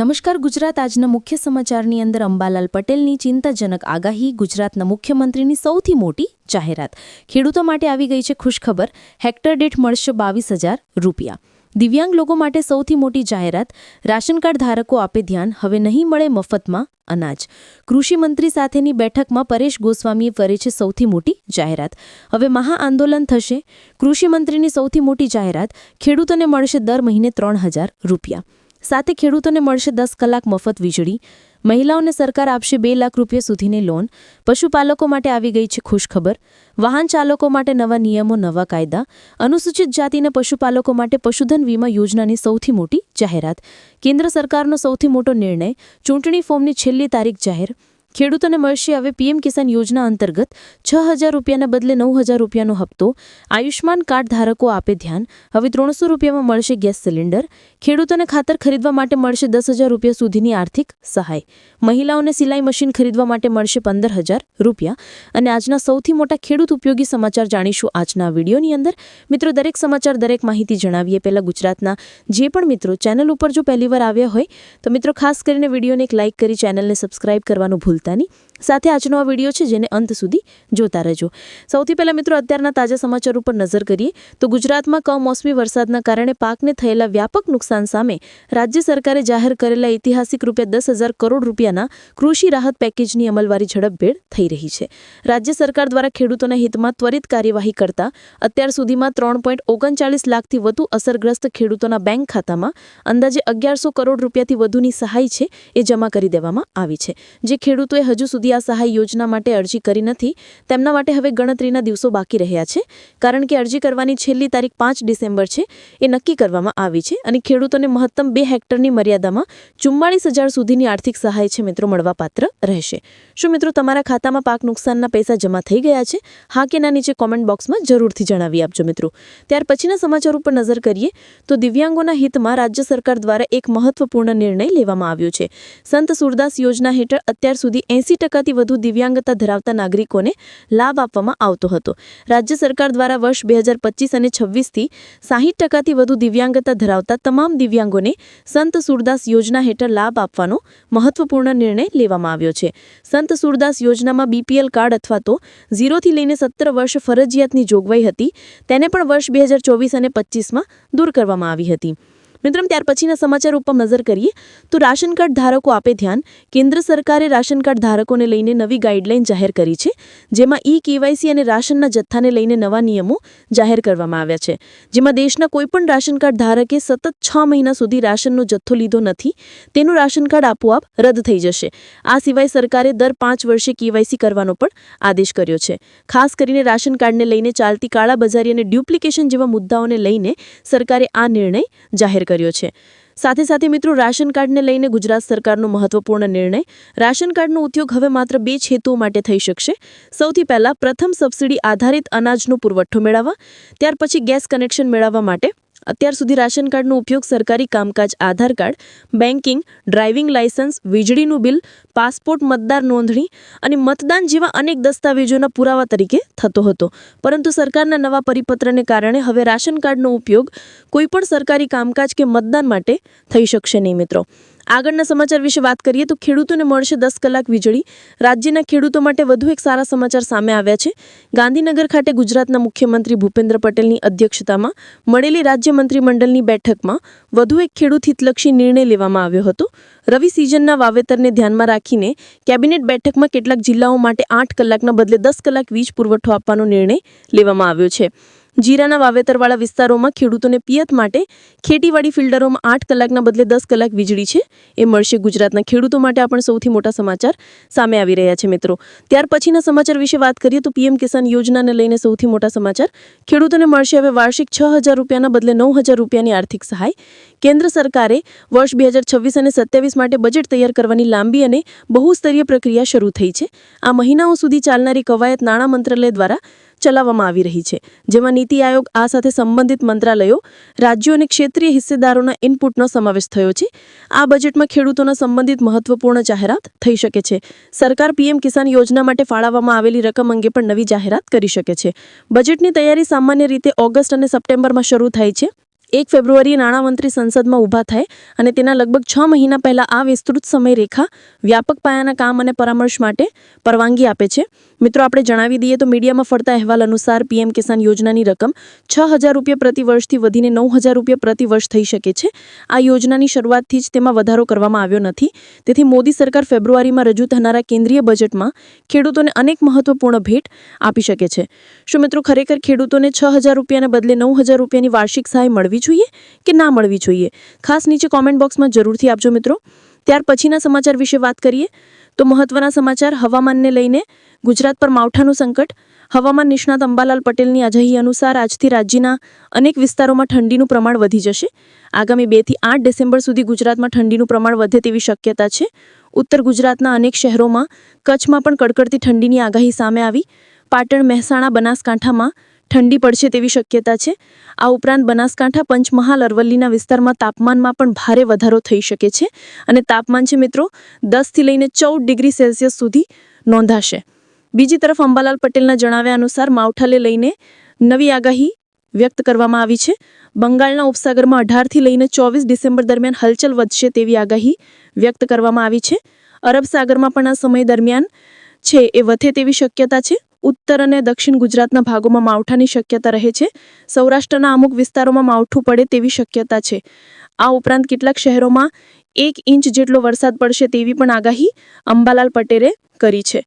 નમસ્કાર ગુજરાત આજના મુખ્ય સમાચારની અંદર અંબાલાલ પટેલની ચિંતાજનક આગાહી ગુજરાતના મુખ્યમંત્રીની સૌથી મોટી જાહેરાત. ખેડૂતો માટે આવી ગઈ છે ખુશખબર. હેક્ટર દીઠ મળશે બાવીસ હજાર રૂપિયા. દિવ્યાંગ લોકો માટે સૌથી મોટી જાહેરાત, રાશન કાર્ડ ધારકો આપે ધ્યાન, હવે નહીં મળે મફતમાં અનાજ. કૃષિમંત્રી સાથેની બેઠકમાં પરેશ ગોસ્વામીએ ફરે છે સૌથી મોટી જાહેરાત. હવે મહાઆંદોલન થશે. કૃષિમંત્રીની સૌથી મોટી જાહેરાત, ખેડૂતોને મળશે દર મહિને ત્રણ હજાર રૂપિયા. સાથે ખેડૂતોને મળશે દસ કલાક મફત વીજળી. મહિલાઓને સરકાર આપશે બે લાખ રૂપિયા સુધીની લોન. પશુપાલકો માટે આવી ગઈ છે ખુશખબર. વાહન ચાલકો માટે નવા નિયમો, નવા કાયદા. અનુસૂચિત જાતિના પશુપાલકો માટે પશુધન વીમા યોજનાની સૌથી મોટી જાહેરાત. કેન્દ્ર સરકારનો સૌથી મોટો નિર્ણય. ચૂંટણી ફોર્મની છેલ્લી તારીખ જાહેર. ખેડૂતોને મળશે હવે પીએમ કિસાન યોજના અંતર્ગત છ હજાર રૂપિયાના બદલે નવ હજાર રૂપિયાનો હપ્તો. આયુષ્માન કાર્ડ ધારકો આપે ધ્યાન. હવે ત્રણસો રૂપિયામાં મળશે ગેસ સિલિન્ડર. ખેડૂતોને ખાતર ખરીદવા માટે મળશે દસ હજાર રૂપિયા સુધીની આર્થિક સહાય. મહિલાઓને સિલાઈ મશીન ખરીદવા માટે મળશે પંદર હજાર રૂપિયા. અને આજના સૌથી મોટા ખેડૂત ઉપયોગી સમાચાર જાણીશું આજના વિડીયોની અંદર. મિત્રો, દરેક સમાચાર, દરેક માહિતી જણાવીએ. પહેલાં ગુજરાતના જે પણ મિત્રો, ચેનલ ઉપર જો પહેલીવાર આવ્યા હોય, તો મિત્રો, ખાસ કરીને વિડીયોને એક લાઇક કરી ચેનલને સબસ્ક્રાઇબ કરવાનું ભૂલતા નહીં સાથે આજનો આ વીડિયો છે જેને અંત સુધી જોતા રહેજો. સૌથી પહેલાં મિત્રો, અત્યારના તાજા સમાચાર ઉપર નજર કરીએ તો ગુજરાતમાં કમોસમી વરસાદના કારણે પાકને થયેલા વ્યાપક નુકસાન સામે રાજ્ય સરકારે જાહેર કરેલા ઐતિહાસિક રૂપિયા દસ હજાર કરોડ રૂપિયાના કૃષિ રાહત પેકેજની અમલવારી ઝડપભેર થઈ રહી છે. રાજ્ય સરકાર દ્વારા ખેડૂતોના હિતમાં ત્વરિત કાર્યવાહી કરતા અત્યાર સુધીમાં ત્રણ પોઈન્ટ ઓગણચાળીસ લાખથી વધુ અસરગ્રસ્ત ખેડૂતોના બેંક ખાતામાં અંદાજે અગિયારસો કરોડ રૂપિયાથી વધુની સહાય છે એ જમા કરી દેવામાં આવી છે. જે ખેડૂતોએ હજુ સુધી આ સહાય યોજના માટે અરજી કરી નથી. તેમના માટે હવે ગણતરીના દિવસો બાકી રહ્યા છે. કારણ કે અરજી કરવાની છેલ્લી તારીખ પાંચ ડિસેમ્બર છે. એ નક્કી કરવામાં આવી છે અને ખેડૂતોને મહત્તમ બે હેક્ટરની મર્યાદામાં ચુમ્માળીસ હજાર સુધીની આર્થિક સહાય છે મિત્રો મળવાપાત્ર રહેશે. શું મિત્રો તમારા ખાતામાં પાક નુકસાનના પૈસા જમા થઈ ગયા છે? હા કે ના નીચે કોમેન્ટ બોક્સમાં જરૂરથી જણાવી આપજો મિત્રો. ત્યાર પછીના સમાચાર ઉપર નજર કરીએ, તો દિવ્યાંગોના હિતમાં રાજ્ય સરકાર દ્વારા એક મહત્વપૂર્ણ નિર્ણય લેવામાં આવ્યો છે. સંત સુરદાસ યોજના હેઠળ અત્યાર સુધી એંસી ટકાથી વધુ દિવ્યાંગતા ધરાવતા નાગરિકોને લાભ આપવામાં આવતો હતો. રાજ્ય સરકાર દ્વારા વર્ષ બે હજાર પચીસ અને છવ્વીસથી સાહીઠ ટકાથી વધુ દિવ્યાંગતા ધરાવતા તમામ દિવ્યાંગોને સંત સુરદાસ યોજના હેઠળ લાભ આપવાનો મહત્વપૂર્ણ નિર્ણય લેવામાં આવ્યો છે. સંત સુરદાસ યોજનામાં બીપીએલ કાર્ડ અથવા તો ઝીરોથી લઈને સત્તર વર્ષ ફરજિયાતની જોગવાઈ હતી. તેને પણ વર્ષ બે હજાર ચોવીસ અને પચીસમાં દૂર કરવામાં આવી હતી. મિત્રો ત્યાર પછીના સમાચાર ઉપર નજર કરીએ તો રાશન કાર્ડ ધારકો આપે ધ્યાન. કેન્દ્ર સરકારે રાશન કાર્ડ ધારકોને લઈને નવી ગાઈડલાઈન જાહેર કરી છે, જેમાં ઈ કેવાયસી અને રાશનના જથ્થાને લઈને નવા નિયમો જાહેર કરવામાં આવ્યા છે. જેમાં દેશના કોઈપણ રાશન કાર્ડ ધારકે સતત છ મહિના સુધી રાશનનો જથ્થો લીધો નથી, તેનું રાશન કાર્ડ આપોઆપ રદ થઈ જશે. આ સિવાય સરકારે દર પાંચ વર્ષે કેવાયસી કરવાનો પણ આદેશ કર્યો છે. ખાસ કરીને રાશન કાર્ડને લઈને ચાલતી કાળાબજારી અને ડ્યુપ્લિકેશન જેવા મુદ્દાઓને લઈને સરકારે આ નિર્ણય જાહેર કર્યો છે. સાથે સાથે મિત્રો, રાશન કાર્ડને લઈને ગુજરાત સરકારનો મહત્વપૂર્ણ નિર્ણય. રાશન કાર્ડનો ઉપયોગ હવે માત્ર બે જ હેતુઓ માટે થઈ શકશે. સૌથી પહેલા પ્રથમ સબસિડી આધારિત અનાજનો પુરવઠો મેળવવા, ત્યાર પછી ગેસ કનેક્શન મેળવવા માટે અત્યાર સુધી રાશન કાર્ડનો ઉપયોગ સરકારી કામકાજ, Aadhaar card banking driving licence વીજળીનું બિલ, પાસપોર્ટ, મતદાર નોંધણી અને મતદાન જેવા અનેક દસ્તાવેજોના પુરાવા તરીકે થતો હતો. પરંતુ સરકારના નવા પરિપત્રને કારણે હવે રાશન કાર્ડનો ઉપયોગ કોઈપણ સરકારી કામકાજ કે મતદાન માટે થઈ શકશે નહીં, મિત્રો. આગળના સમાચાર વિશે વાત કરીએ તો ખેડૂતોને મળશે દસ કલાક વીજળી. રાજ્યના ખેડૂતો માટે વધુ એક સારા સમાચાર સામે આવ્યા છે. ગાંધીનગર ખાતે ગુજરાતના મુખ્યમંત્રી ભૂપેન્દ્ર પટેલની અધ્યક્ષતામાં મળેલી રાજ્ય મંત્રીમંડળની બેઠકમાં વધુ એક ખેડૂત હિતલક્ષી નિર્ણય લેવામાં આવ્યો હતો. રવિ સિઝનના વાવેતરને ધ્યાનમાં રાખીને કેબિનેટ બેઠકમાં કેટલાક જિલ્લાઓ માટે આઠ કલાકના બદલે દસ કલાક વીજ પુરવઠો આપવાનો નિર્ણય લેવામાં આવ્યો છે. જીરાના વાવેતરવાળા વિસ્તારોમાં ખેડૂતોને પિયત માટે ખેતીવાડી ફિલ્ડરોમાં આઠ કલાકના બદલે દસ કલાક વીજળી છે. એ મળશે ગુજરાતના ખેડૂતો માટે આ પણ સૌથી મોટા સમાચાર સામે આવી રહ્યા છે મિત્રો. ત્યાર પછીના સમાચાર વિશે વાત કરીએ તો પીએમ કિસાન યોજનાને લઈને સૌથી મોટા સમાચાર. ખેડૂતોને મળશે હવે વાર્ષિક છ હજાર રૂપિયાના બદલે નવ હજાર રૂપિયાની આર્થિક સહાય. કેન્દ્ર સરકારે વર્ષ બે હજાર છવ્વીસ અને સત્યાવીસ માટે બજેટ તૈયાર કરવાની લાંબી અને બહુસ્તરીય પ્રક્રિયા શરૂ થઈ છે. આ મહિનાઓ સુધી ચાલનારી કવાયત નાણાં મંત્રાલય દ્વારા ચલાવવામાં આવી રહી છે. જેમાં નીતિ આયોગ આ સાથે સંબંધિત મંત્રાલયો, રાજ્યો અને ક્ષેત્રીય હિસ્સેદારોના ઇનપુટનો સમાવેશ થયો છે. આ બજેટમાં ખેડૂતોના સંબંધિત મહત્વપૂર્ણ જાહેરાત થઈ શકે છે. સરકાર પીએમ કિસાન યોજના માટે ફાળવવામાં આવેલી રકમ અંગે પણ નવી જાહેરાત કરી શકે છે. બજેટની તૈયારી સામાન્ય રીતે ઓગસ્ટ અને સપ્ટેમ્બરમાં શરૂ થાય છે. એક ફેબ્રુઆરીએ નાણામંત્રી સંસદમાં ઊભા થાય અને તેના લગભગ છ મહિના પહેલાં આ વિસ્તૃત સમયરેખા વ્યાપક પાયાના કામ અને પરામર્શ માટે પરવાનગી આપે છે. મિત્રો, આપણે જણાવી દઈએ તો મીડિયામાં ફરતા અહેવાલ અનુસાર પીએમ કિસાન યોજનાની રકમ છ હજાર રૂપિયા પ્રતિ વર્ષથી વધીને નવ હજાર રૂપિયા પ્રતિ વર્ષ થઈ શકે છે. આ યોજનાની શરૂઆતથી જ તેમાં વધારો કરવામાં આવ્યો નથી. તેથી મોદી સરકાર ફેબ્રુઆરીમાં રજૂ થનારા કેન્દ્રીય બજેટમાં ખેડૂતોને અનેક મહત્વપૂર્ણ ભેટ આપી શકે છે. શું મિત્રો, ખરેખર ખેડૂતોને છ હજાર રૂપિયાના બદલે નવ હજાર રૂપિયાની વાર્ષિક સહાય મળવી જોઈએ કે ના મળવી જોઈએ? ખાસ નીચે કોમેન્ટ બોક્સમાં જરૂરથી આપજો મિત્રો. ત્યાર પછીના સમાચાર વિશે વાત કરીએ. તો મહત્વના સમાચાર હવામાનને લઈને. ગુજરાત પર માવઠાનું સંકટ. હવામાન નિષ્ણાત અંબાલાલ પટેલની આગાહી અનુસાર આજથી રાજ્યના અનેક વિસ્તારોમાં ઠંડીનું પ્રમાણ વધી જશે. આગામી બેથી આઠ ડિસેમ્બર સુધી ગુજરાતમાં ઠંડીનું પ્રમાણ વધે તેવી શક્યતા છે. ઉત્તર ગુજરાતના અનેક શહેરોમાં કચ્છમાં પણ કડકડતી ઠંડીની આગાહી સામે આવી. પાટણ, મહેસાણા, બનાસકાંઠામાં ઠંડી પડશે તેવી શક્યતા છે. આ ઉપરાંત બનાસકાંઠા, પંચમહાલ, અરવલ્લીના વિસ્તારમાં તાપમાનમાં પણ ભારે વધારો થઈ શકે છે અને તાપમાન છે મિત્રો દસથી લઈને ચૌદ ડિગ્રી સેલ્સિયસ સુધી નોંધાશે. બીજી તરફ અંબાલાલ પટેલના જણાવ્યા અનુસાર માવઠાને લઈને નવી આગાહી વ્યક્ત કરવામાં આવી છે. બંગાળના ઉપસાગરમાં અઢારથી લઈને ચોવીસ ડિસેમ્બર દરમિયાન હલચલ વધશે તેવી આગાહી વ્યક્ત કરવામાં આવી છે. અરબ સાગરમાં પણ આ સમય દરમિયાન છે, એ વધે તેવી શક્યતા છે. ઉત્તર અને દક્ષિણ ગુજરાતના ભાગોમાં માવઠાની શક્યતા રહે છે. સૌરાષ્ટ્રના અમુક વિસ્તારોમાં માવઠું પડે તેવી શક્યતા છે. આ ઉપરાંત કેટલાક શહેરોમાં એક ઇંચ જેટલો વરસાદ પડશે તેવી પણ આગાહી અંબાલાલ પટેલે કરી છે.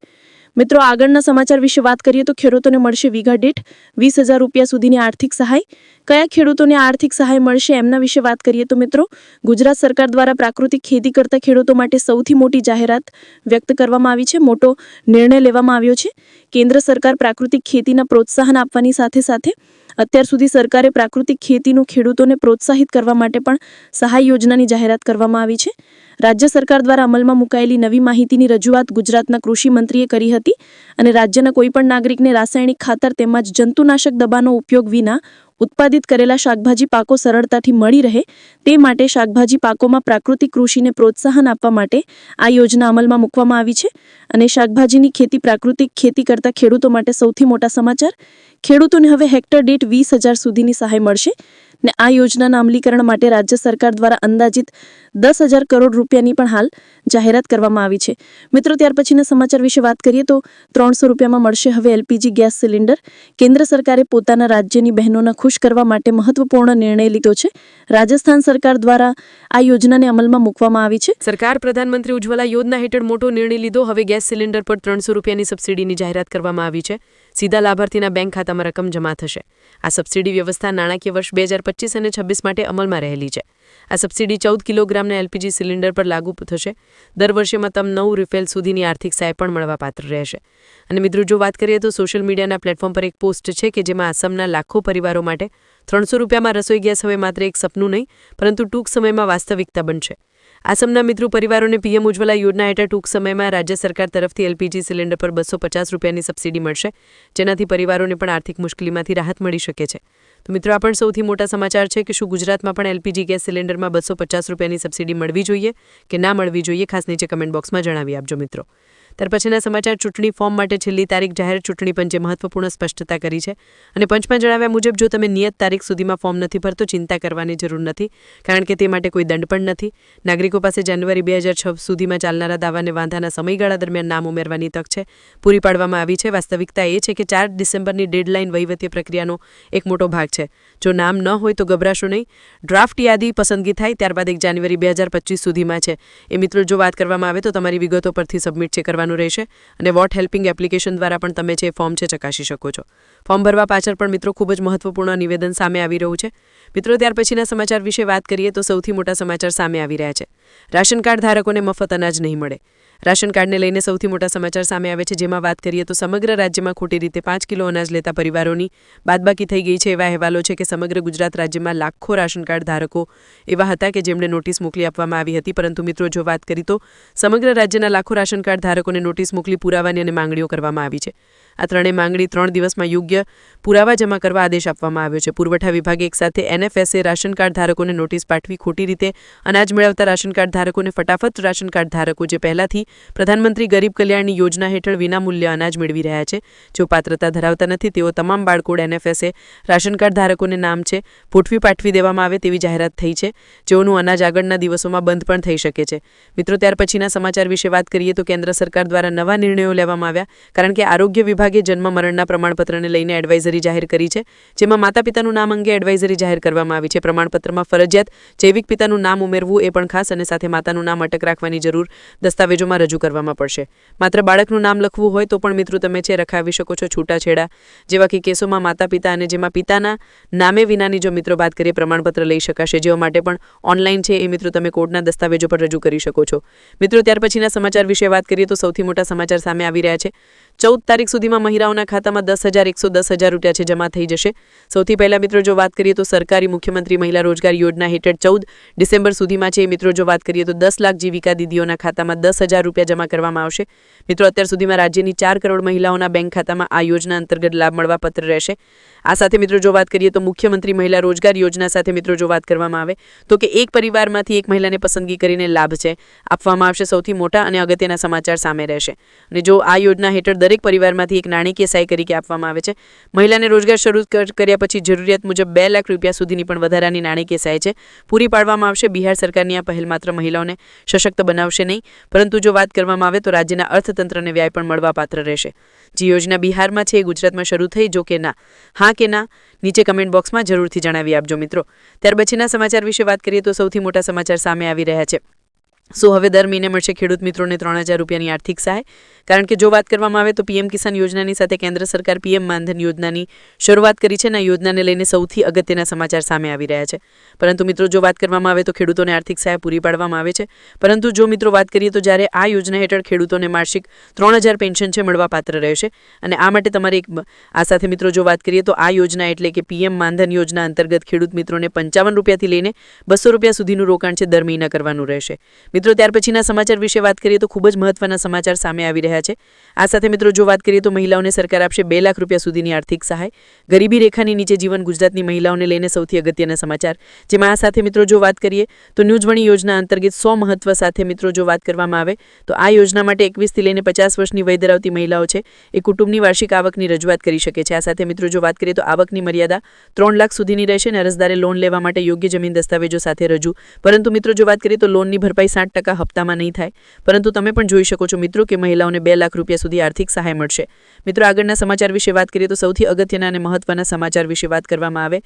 મિત્રો, આગળના સમાચાર વિશે વાત કરીએ તો ખેડૂતોને મળશે વીઘા દીઠ વીસ હજાર રૂપિયા સુધીની આર્થિક સહાય. કયા ખેડૂતોને આર્થિક સહાય મળશે એમના વિશે વાત કરીએ તો મિત્રો, ગુજરાત સરકાર દ્વારા પ્રાકૃતિક ખેતી કરતા ખેડૂતો માટે સૌથી મોટી જાહેરાત વ્યક્ત કરવામાં આવી છે. મોટો નિર્ણય લેવામાં આવ્યો છે. કેન્દ્ર સરકાર પ્રાકૃતિક ખેતીના પ્રોત્સાહન આપવાની સાથે સાથે અત્યાર સુધી સરકારે પ્રાકૃતિક ખેતીનું ખેડૂતોને પ્રોત્સાહિત કરવા માટે પણ સહાય યોજનાની જાહેરાત કરવામાં આવી છે. રાજ્ય સરકાર દ્વારા અમલમાં મુકાયેલી નવી માહિતીની રજૂઆત ગુજરાતના કૃષિ મંત્રીએ કરી હતી અને રાજ્યના કોઈપણ નાગરિકને રાસાયણિક ખાતર તેમજ જંતુનાશક દબાનો ઉપયોગ વિના ઉત્પાદિત કરેલા શાકભાજી પાકો સરળતાથી મળી રહે તે માટે શાકભાજી પાકોમાં પ્રાકૃતિક કૃષિને પ્રોત્સાહન આપવા માટે આ યોજના અમલમાં મૂકવામાં આવી છે અને શાકભાજીની ખેતી પ્રાકૃતિક ખેતી કરતા ખેડૂતો માટે સૌથી મોટા સમાચાર ખેડૂતોને હવે હેક્ટર દીઠ વીસ હજાર સુધીની સહાય મળશે ને આ યોજનાના અમલીકરણ માટે રાજ્ય સરકાર દ્વારા અંદાજિત દસ હજાર કરોડ રૂપિયાની પણ હાલ જાહેરાત કરવામાં આવી છે. મિત્રો, ત્યાર પછીના સમાચાર વિશે વાત કરીએ તો ત્રણસો રૂપિયામાં મળશે હવે એલપીજી ગેસ સિલિન્ડર. કેન્દ્ર સરકારે પોતાના રાજ્યની બહેનોના ખુશ કરવા માટે મહત્વપૂર્ણ નિર્ણય લીધો છે. રાજસ્થાન સરકાર દ્વારા આ યોજનાને અમલમાં મૂકવામાં આવી છે. સરકાર પ્રધાનમંત્રી ઉજ્જવલા યોજના હેઠળ મોટો નિર્ણય લીધો. હવે ગેસ સિલિન્ડર પર ત્રણસો રૂપિયાની સબસિડીની જાહેરાત કરવામાં આવી છે. સીધા લાભાર્થીના બેંક ખાતામાં રકમ જમા થશે. આ સબસિડી વ્યવસ્થા નાણાકીય વર્ષ બે હજાર પચીસ અને છવ્વીસ માટે અમલમાં રહેલી છે. આ સબસિડી ચૌદ કિલોગ્રામના એલપીજી સિલિન્ડર પર લાગુ થશે. દર વર્ષે મતમ નવ રિફેલ સુધીની આર્થિક સહાય પણ મળવાપાત્ર રહેશે. અને મિત્રો, જો વાત કરીએ તો સોશિયલ મીડિયાના પ્લેટફોર્મ પર એક પોસ્ટ છે કે જેમાં આસામના લાખો પરિવારો માટે ત્રણસો રૂપિયામાં રસોઈ ગેસ હવે માત્ર એક સપનું નહીં, પરંતુ ટૂંક સમયમાં વાસ્તવિકતા બનશે. આસામના મિત્રો પરિવારોને પીએમ ઉજ્જવલા યોજના હેઠળ ટૂંક સમયમાં રાજ્ય સરકાર તરફથી એલપીજી સિલિન્ડર પર બસો પચાસ રૂપિયાની સબસિડી મળશે, જેનાથી પરિવારોને પણ આર્થિક મુશ્કેલીમાંથી રાહત મળી શકે છે. તો મિત્રો, આ પણ સૌથી મોટા સમાચાર છે કે શું ગુજરાતમાં પણ એલપીજી ગેસ સિલિન્ડરમાં બસો પચાસ રૂપિયાની સબસિડી મળવી જોઈએ કે ના મળવી જોઈએ, ખાસ નીચે કમેન્ટ બોક્સમાં જણાવી આપજો મિત્રો. ત્યાર પછીના સમાચાર ચૂંટણી ફોર્મ માટે છેલ્લી તારીખ જાહેર ચૂંટણી પંચે મહત્વપૂર્ણ સ્પષ્ટતા કરી છે અને પંચમાં જણાવ્યા મુજબ જો તમે નિયત તારીખ સુધીમાં ફોર્મ નથી ભરતો, ચિંતા કરવાની જરૂર નથી, કારણ કે તે માટે કોઈ દંડ પણ નથી. નાગરિકો પાસે જાન્યુઆરી બે હજાર છ સુધીમાં ચાલનારા દાવાને વાંધાના સમયગાળા દરમિયાન નામ ઉમેરવાની તક છે. પૂરી પાડવામાં આવી છે. વાસ્તવિકતા એ છે કે ચાર ડિસેમ્બરની ડેડલાઇન વહીવટી પ્રક્રિયાનો એક મોટો ભાગ છે. જો નામ ન હોય તો ગભરાશો નહીં. ડ્રાફ્ટ યાદી પસંદગી થાય ત્યારબાદ એક જાન્યુઆરી બે સુધીમાં છે. એ મિત્રો, જો વાત કરવામાં આવે તો તમારી વિગતો પરથી સબમિટ છે કરવાનું રહેશે અને વોટ હેલ્પિંગ એપ્લિકેશન દ્વારા પણ તમે જે ફોર્મ છે ચકાસી શકો છો. ફોર્મ ભરવા પાછળ પણ મિત્રો ખૂબ જ મહત્વપૂર્ણ નિવેદન સામે આવી રહ્યું છે. મિત્રો, ત્યાર પછીના સમાચાર વિશે વાત કરીએ તો સૌથી મોટા સમાચાર સામે આવી રહ્યા છે. રાશન કાર્ડ ધારકોને મફત અનાજ નહીં મળે. રાશન કાર્ડને લઈને સૌથી મોટા સમાચાર સામે આવે છે. જેમાં વાત કરીએ તો સમગ્ર રાજ્યમાં ખોટી રીતે પાંચ કિલો અનાજ લેતા પરિવારોની બાદબાકી થઈ ગઈ છે. એવા અહેવાલો છે કે સમગ્ર ગુજરાત રાજ્યમાં લાખો રાશન કાર્ડ ધારકો એવા હતા કે જેમણે નોટિસ મોકલી આપવામાં આવી હતી. પરંતુ મિત્રો, જો વાત કરી તો સમગ્ર રાજ્યના લાખો રાશન કાર્ડ ધારકોને નોટિસ મોકલી પુરાવાની અને માંગણીઓ કરવામાં આવી છે. આ ત્રણેય માંગણી ત્રણ દિવસમાં યોગ્ય પુરાવા જમા કરવા આદેશ આપવામાં આવ્યો છે. પુરવઠા વિભાગે એકસાથે એનએફએસએ રાશન કાર્ડ ધારકોને નોટિસ પાઠવી ખોટી રીતે અનાજ મેળવતા રાશન કાર્ડ ધારકોને ફટાફટ રાશન કાર્ડ ધારકો જે પહેલાથી પ્રધાનમંત્રી ગરીબ કલ્યાણની યોજના હેઠળ વિનામૂલ્ય અનાજ મેળવી રહ્યા છે, જો પાત્રતા ધરાવતા નથી, તેઓ તમામ બાળકોડ એનએફએસએ રાશન કાર્ડ ધારકોને નામ છે, પોઠવી પાઠવી દેવામાં આવે તેવી જાહેરાત થઈ છે. જેઓનું અનાજ આગળના દિવસોમાં બંધ પણ થઈ શકે છે. મિત્રો, ત્યાર પછીના સમાચાર વિશે વાત કરીએ તો કેન્દ્ર સરકાર દ્વારા નવા નિર્ણયો લેવામાં આવ્યા, કારણ કે આરોગ્ય વિભાગે જન્મ મરણના પ્રમાણપત્રને લઈને એડવાઇઝરી જાહેર કરી છે, જેમાં માતા પિતાનું નામ અંગે એડવાઇઝરી જાહેર કરવામાં આવી છે. પ્રમાણપત્રમાં ફરજિયાત જૈવિક પિતાનું નામ ઉમેરવું એ પણ ખાસ અને સાથે માતાનું નામ અટક રાખવાની જરૂર દસ્તાવેજોમાં રજૂ કરવામાં પડશે. માત્ર બાળકનું નામ લખવું હોય તો પણ મિત્રો તમે છે રખાવી શકો છો છૂટાછેડા, જેવા કે કેસોમાં માતા પિતા અને જેમાં પિતાના નામે વિનાની જો મિત્રો વાત કરીએ, પ્રમાણપત્ર લઈ શકાશે. જેઓ માટે પણ ઓનલાઈન છે એ મિત્રો તમે કોર્ટના દસ્તાવેજો પર રજૂ કરી શકો છો. મિત્રો ત્યાર પછીના સમાચાર વિશે વાત કરીએ તો સૌથી મોટા સમાચાર સામે આવી રહ્યા છે. ચૌદ તારીખ સુધીમાં મહિલાઓના ખાતામાં દસ હજાર, એકસો દસ હજાર રૂપિયા છે જમા થઈ જશે. સૌથી પહેલા મિત્રો જો વાત કરીએ તો સરકારી મુખ્યમંત્રી મહિલા રોજગાર યોજના હેઠળ ચૌદ ડિસેમ્બર સુધીમાં છે. મિત્રો જો વાત કરીએ તો દસ લાખ જીવિકા દીદીઓના ખાતામાં દસ હજાર રૂપિયા જમા કરવામાં આવશે. મિત્રો અત્યાર સુધીમાં રાજ્યની ચાર કરોડ મહિલાઓના બેંક ખાતામાં આ યોજના અંતર્ગત લાભ મળવા પત્ર રહેશે. આ સાથે મિત્રો જો વાત કરીએ તો મુખ્યમંત્રી મહિલા રોજગાર યોજના સાથે મિત્રો જો વાત કરવામાં આવે તો કે એક પરિવારમાંથી એક મહિલાને પસંદગી કરીને લાભ છે, આપવામાં આવશે સૌથી મોટા અને અગત્યના સમાચાર સામે રહેશે. અને જો આ યોજના હેઠળ દરેક પરિવારમાંથી એક નાણાકીય સહાય તરીકે આપવામાં આવે છે. મહિલાને રોજગાર શરૂ કર- કર્યા પછી જરૂરિયાત મુજબ બે લાખ રૂપિયા સુધીની પણ વધારાની નાણાકીય સહાય છે. પૂરી પાડવામાં આવશે. બિહાર સરકારની આ પહેલ માત્ર મહિલાઓને સશક્ત બનાવશે નહીં. પરંતુ જો વાત કરવામાં આવે તો રાજ્યના અર્થતંત્રને વ્યાય પણ મળવાપાત્ર રહેશે. જે યોજના બિહારમાં છે એ ગુજરાતમાં શરૂ થઈ. જો કે ના. હા કે ના? નીચે કમેન્ટ બોક્સમાં જરૂરથી જણાવી આપજો મિત્રો. ત્યાર પછીના સમાચાર વિશે વાત કરીએ તો સૌથી મોટા સમાચાર સામે આવી રહ્યા છે. સો હવે દર મહિને મળશે ખેડૂત મિત્રોને ત્રણ હજાર રૂપિયાની આર્થિક સહાય. કારણ કે જો વાત કરવામાં આવે તો પીએમ કિસાન યોજનાની સાથે કેન્દ્ર સરકાર પીએમ માનધન યોજનાની શરૂઆત કરી છે અને આ યોજનાને લઈને સૌથી અગત્યના સમાચાર સામે આવી રહ્યા છે. પરંતુ મિત્રો, જો વાત કરવામાં આવે તો ખેડૂતોને આર્થિક સહાય પૂરી પાડવામાં આવે છે. પરંતુ જો મિત્રો વાત કરીએ તો જ્યારે આ યોજના હેઠળ ખેડૂતોને માસિક ત્રણ હજાર પેન્શન છે મળવાપાત્ર રહેશે. અને આ માટે તમારે એક આ સાથે મિત્રો, જો વાત કરીએ તો આ યોજના એટલે કે પીએમ માનધન યોજના અંતર્ગત ખેડૂત મિત્રોને પંચાવન રૂપિયાથી લઈને બસો રૂપિયા સુધીનું રોકાણ છે દર મહિના કરવાનું રહેશે. મિત્રો, ત્યાર પછીના સમાચાર વિશે વાત કરીએ તો ખૂબ જ મહત્વના સમાચાર સામે આવી રહ્યા છે. આ સાથે મિત્રો, જો વાત કરીએ તો મહિલાઓને સરકાર આપશે બે લાખ રૂપિયા સુધીની આર્થિક સહાય. ગરીબી રેખાની નીચે જીવન ગુજરાતની મહિલાઓને લઈને સૌથી અગત્યના સમાચાર. જેમાં આ સાથે મિત્રો, જો વાત કરીએ તો ન્યૂઝવણી યોજના અંતર્ગત સો મહત્વ સાથે મિત્રો, જો વાત કરવામાં આવે તો આ યોજના માટે એકવીસથી લઈને પચાસ વર્ષની વય ધરાવતી મહિલાઓ છે એ કુટુંબની વાર્ષિક આવકની રજૂઆત કરી શકે છે. આ સાથે મિત્રો, જો વાત કરીએ તો આવકની મર્યાદા ત્રણ લાખ સુધીની રહેશે અને અરજદારે લોન લેવા માટે યોગ્ય જમીન દસ્તાવેજો સાથે રજૂ. પરંતુ મિત્રો, જો વાત કરીએ તો લોનની ભરપાઈ સાઠ ટકા હપ્તામાં નહીં થાય. પરંતુ તમે પણ જોઈ શકો છો મિત્રો કે મહિલાઓને બે લાખ રૂપિયા સુધી આર્થિક સહાય મળશે. મિત્રો, આગળના સમાચાર વિશે વાત કરીએ તો સૌથી અગત્યના અને મહત્વના સમાચાર વિશે વાત કરવામાં આવે.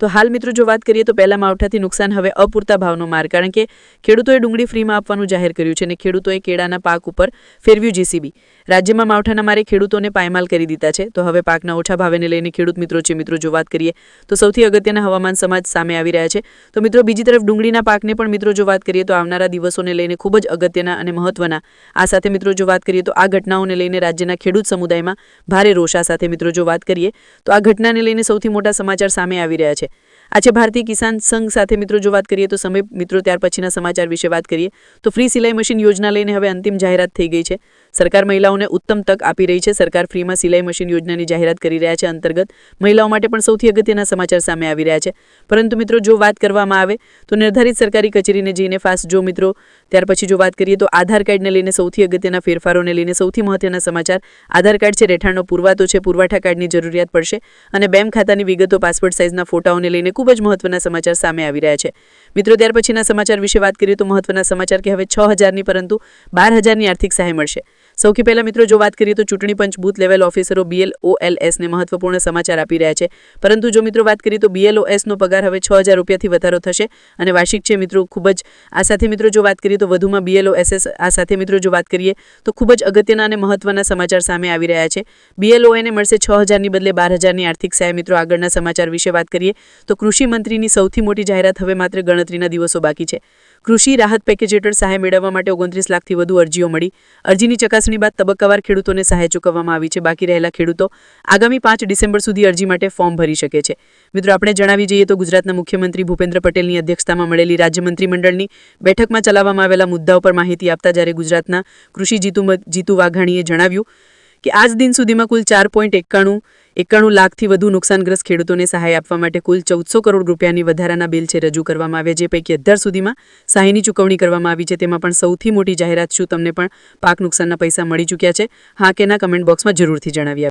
તો હાલ મિત્રો, જો વાત કરીએ તો પહેલા માવઠાથી નુકસાન હવે અપૂરતા ભાવનો માર કારણ કે ખેડૂતોએ ડુંગળી ફ્રીમાં આપવાનું જાહેર કર્યું છે અને ખેડૂતોએ કેળાના પાક ઉપર ફેરવ્યું જીસીબી. રાજ્યમાં માવઠાના મારે ખેડૂતોને પાયમાલ કરી દીધા છે. તો હવે પાકના ઓછા ભાવેને લઈને ખેડૂત મિત્રો છે મિત્રો, જો વાત કરીએ તો સૌથી અગત્યના હવામાન સમાજ સામે આવી રહ્યા છે. તો મિત્રો, બીજી તરફ ડુંગળીના પાકને પણ મિત્રો, જો વાત કરીએ તો આવનારા દિવસોને લઈને ખૂબ જ અગત્યના અને મહત્વના. આ સાથે મિત્રો જો વાત કરીએ તો આ ઘટનાઓને લઈને રાજ્યના ખેડૂત સમુદાયમાં ભારે રોષા. સાથે મિત્રો જો વાત કરીએ તો આ ઘટનાને લઈને સૌથી મોટા સમાચાર સામે આવી રહ્યા છે. આજે ભારતીય કિસાન સંઘ સાથે મિત્રો જો વાત કરીએ તો સમય મિત્રો ત્યાર પછીના સમાચાર વિશે વાત કરીએ તો ફ્રી સિલાઈ મશીન યોજના લઈને હવે અંતિમ જાહેરાત થઈ ગઈ છે. સરકાર મહિલાઓને ઉત્તમ તક આપી રહી છે. સરકાર ફ્રીમાં સિલાઈ મશીન યોજનાની જાહેરાત કરી રહ્યા છે. અંતર્ગત મહિલાઓ માટે પણ સૌથી અગત્યના સમાચાર સામે આવી રહ્યા છે. પરંતુ મિત્રો, જો વાત કરવામાં આવે તો નિર્ધારિત સરકારી કચેરીને જઈને ફાસ્ટ જો મિત્રો, ત્યાર પછી જો વાત કરીએ તો આધાર કાર્ડને લઈને સૌથી અગત્યના ફેરફારોને લઈને સૌથી મહત્વના સમાચાર. આધાર કાર્ડ છે, રહેઠાણનો પુરવાતો છે, પુરવઠા કાર્ડની જરૂરિયાત પડશે અને બેંક ખાતાની વિગતો પાસપોર્ટ સાઇઝના ફોટાઓને લઈને ખૂબ જ મહત્વના સમાચાર સામે આવી રહ્યા છે. મિત્રો, ત્યાર પછીના સમાચાર વિશે વાત કરીએ તો મહત્વના સમાચાર કે હવે છ હજારની, પરંતુ બાર હજારની આર્થિક સહાય મળશે. સૌથી પહેલા મિત્રો, જો વાત કરીએ તો ચૂંટણી પંચ બૂથ લેવલ ઓફિસરો બીએલઓએલએસને મહત્વપૂર્ણ સમાચાર આપી રહ્યા છે. પરંતુ જો મિત્રો વાત કરીએ તો બીએલઓએસનો પગાર હવે છ હજાર રૂપિયાથી વધારો થશે અને વાર્ષિક છે મિત્રો, ખૂબ જ આ સાથે મિત્રો, જો વાત કરીએ તો વધુમાં બીએલઓએસએસ આ સાથે મિત્રો, જો વાત કરીએ તો ખૂબ જ અગત્યના અને મહત્વના સમાચાર સામે આવી રહ્યા છે. બીએલઓએને મળશે છ હજારની બદલે બાર હજારની આર્થિક સહાય મિત્રો, આગળના સમાચાર વિશે વાત કરીએ તો કૃષિ મંત્રીની સૌથી મોટી જાહેરાત હવે માત્ર ગણતરીના દિવસો બાકી છે. કૃષિ રાહત પેકેજ હેઠળ સહાય મેળવવા માટે ઓગણત્રીસ લાખથી વધુ અરજીઓ મળી. અરજીની ચકાસણી બાદ તબક્કાવાર ખેડૂતોને સહાય ચૂકવવામાં આવી છે. બાકી રહેલા ખેડૂતો આગામી પાંચ ડિસેમ્બર સુધી અરજી માટે ફોર્મ ભરી શકે છે. મિત્રો, આપણે જણાવી જઈએ તો ગુજરાતના મુખ્યમંત્રી ભૂપેન્દ્ર પટેલની અધ્યક્ષતામાં મળેલી રાજ્ય મંત્રીમંડળની બેઠકમાં ચલાવવામાં આવેલા મુદ્દાઓ પર માહિતી આપતા જ્યારે ગુજરાતના કૃષિ જીતુ જીતુ વાઘાણીએ જણાવ્યું કે આજ દિન સુધીમાં કુલ ચાર પોઈન્ટ એકાણું એકાણું લાખથી વધુ નુકસાનગ્રસ્ત ખેડૂતોને સહાય આપવા માટે કુલ ચૌદસો કરોડ રૂપિયાની વધારાના બિલ છે રજૂ કરવામાં આવ્યા જે પૈકી અત્યાર સુધીમાં સહાયની ચૂકવણી કરવામાં આવી છે. તેમાં પણ સૌથી મોટી જાહેરાત શું? તમને પણ પાક નુકસાનના પૈસા મળી ચૂક્યા છે. હા કે ના કમેન્ટ બોક્સમાં જરૂરથી જણાવી